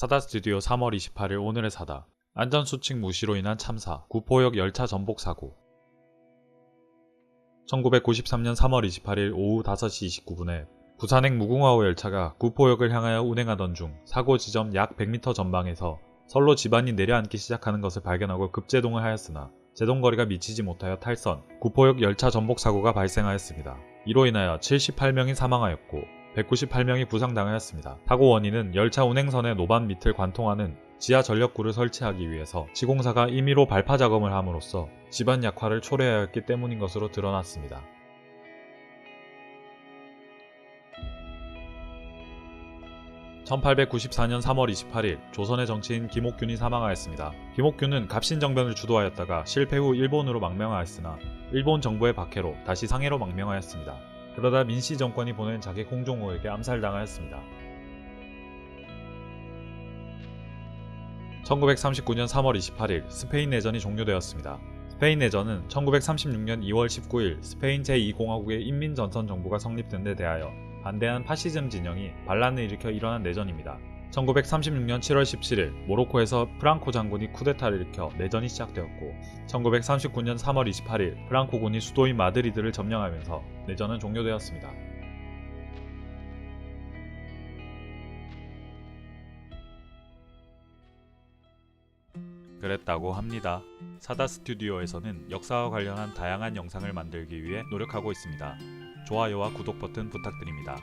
사다 스튜디오 3월 28일 오늘의 사다. 안전수칙 무시로 인한 참사, 구포역 열차 전복 사고. 1993년 3월 28일 오후 5시 29분에 부산행 무궁화호 열차가 구포역을 향하여 운행하던 중 사고 지점 약 100m 전방에서 선로 지반이 내려앉기 시작하는 것을 발견하고 급제동을 하였으나 제동거리가 미치지 못하여 탈선, 구포역 열차 전복 사고가 발생하였습니다. 이로 인하여 78명이 사망하였고 198명이 부상당하였습니다. 사고 원인은 열차 운행선의 노반 밑을 관통하는 지하 전력구를 설치하기 위해서 시공사가 임의로 발파 작업을 함으로써 지반 약화를 초래하였기 때문인 것으로 드러났습니다. (1894년 3월 28일) 조선의 정치인 김옥균이 사망하였습니다. 김옥균은 갑신정변을 주도하였다가 실패 후 일본으로 망명하였으나 일본 정부의 박해로 다시 상해로 망명하였습니다. 그러다 민씨 정권이 보낸 자기 홍종호에게 암살당하였습니다. 1939년 3월 28일 스페인 내전이 종료되었습니다. 스페인 내전은 1936년 2월 19일 스페인 제2공화국의 인민전선 정부가 성립된 데 대하여 반대하는 파시즘 진영이 반란을 일으켜 일어난 내전입니다. 1936년 7월 17일 모로코에서 프랑코 장군이 쿠데타를 일으켜 내전이 시작되었고 1939년 3월 28일 프랑코군이 수도인 마드리드를 점령하면서 내전은 종료되었습니다. 그랬다고 합니다. 사다 스튜디오에서는 역사와 관련한 다양한 영상을 만들기 위해 노력하고 있습니다. 좋아요와 구독 버튼 부탁드립니다.